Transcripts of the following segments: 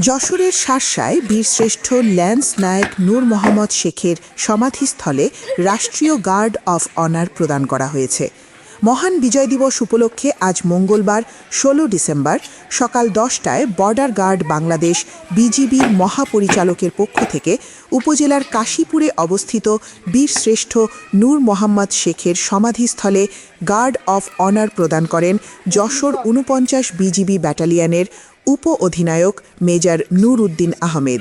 যশোরের শার্শায় বীরশ্রেষ্ঠ ল্যান্স নায়ক নূর মোহাম্মদ শেখের সমাধিস্থলে রাষ্ট্রীয় গার্ড অফ অনার প্রদান করা হয়েছে। মহান বিজয় দিবস উপলক্ষে আজ মঙ্গলবার, ষোলো ডিসেম্বর সকাল দশটায় বর্ডার গার্ড বাংলাদেশ বিজিবির মহাপরিচালকের পক্ষ থেকে উপজেলার কাশীপুরে অবস্থিত বীরশ্রেষ্ঠ নূর মোহাম্মদ শেখের সমাধিস্থলে গার্ড অফ অনার প্রদান করেন যশোর উনপঞ্চাশ বিজিবি ব্যাটালিয়নের উপ অধিনায়ক মেজর নূর উদ্দিন আহমেদ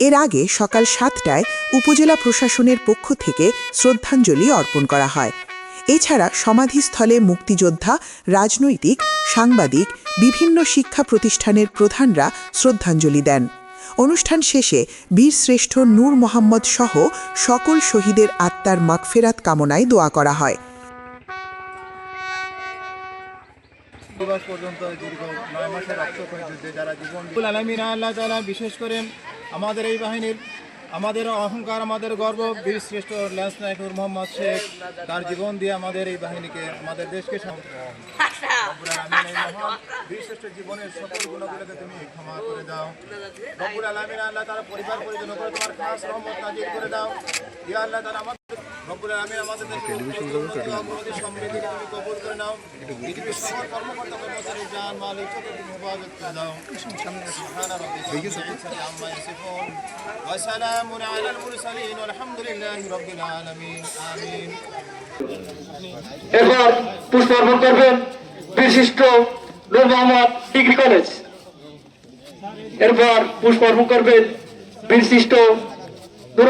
এর আগে সকাল সাতটায় উপজেলা প্রশাসনের পক্ষ থেকে শ্রদ্ধাঞ্জলি অর্পণ করা হয়। এছাড়া সমাধিস্থলে মুক্তিযোদ্ধা রাজনৈতিক সাংবাদিক বিভিন্ন শিক্ষা প্রতিষ্ঠানের প্রধানরা শ্রদ্ধাঞ্জলি দেন। অনুষ্ঠান শেষে বীরশ্রেষ্ঠ নূর মোহাম্মদ সহ সকল শহীদের আত্মার মাগফেরাত কামনায় দোয়া করা হয়। পর্যন্ত দীর্ঘ নয় মাসের রক্তক্ষয়ী যুদ্ধে যারা জীবন রব্বুল আলমিন আল্লাহ বিশেষ করে আমাদের এই বাহিনীর আমাদের অহংকার, আমাদের গর্ব, বীর শ্রেষ্ঠ ল্যান্স নায়ক নূর মোহাম্মদ শেখ, তার জীবন দিয়ে আমাদের এই বাহিনীকে, আমাদের দেশকে জীবনের সকল গুণগুলোকে তুমি ক্ষমা করে দাও। আল্লাহ তারা পরিবার পরিজন করে তোমার খাস রহমত করে দাও। ইয়া আল্লাহ তারা আমাদের রব্বুল আলামিন আমাদের তুমি কবুল করে নাও। পৃথিবীর সকল কর্মকর্তা কর্মচারী মাল তুমি হেফাজত করে দাও। এরপর পুষ্পার্পণ করবেন বিশিষ্ট নূর মোহাম্মদ ডিগ্রি কলেজ। এরপর পুষ্পার্পণ করবেন বিশিষ্ট নূর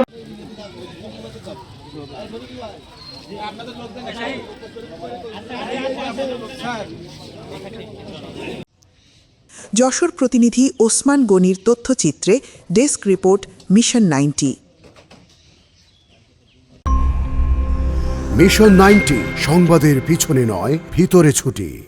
যশোর প্রতিনিধি ওসমান গনির তথ্যচিত্রে desk report, mission ninety. Mission ninety, সংবাদের পিছনে নয়, ভিতরে ছুটি।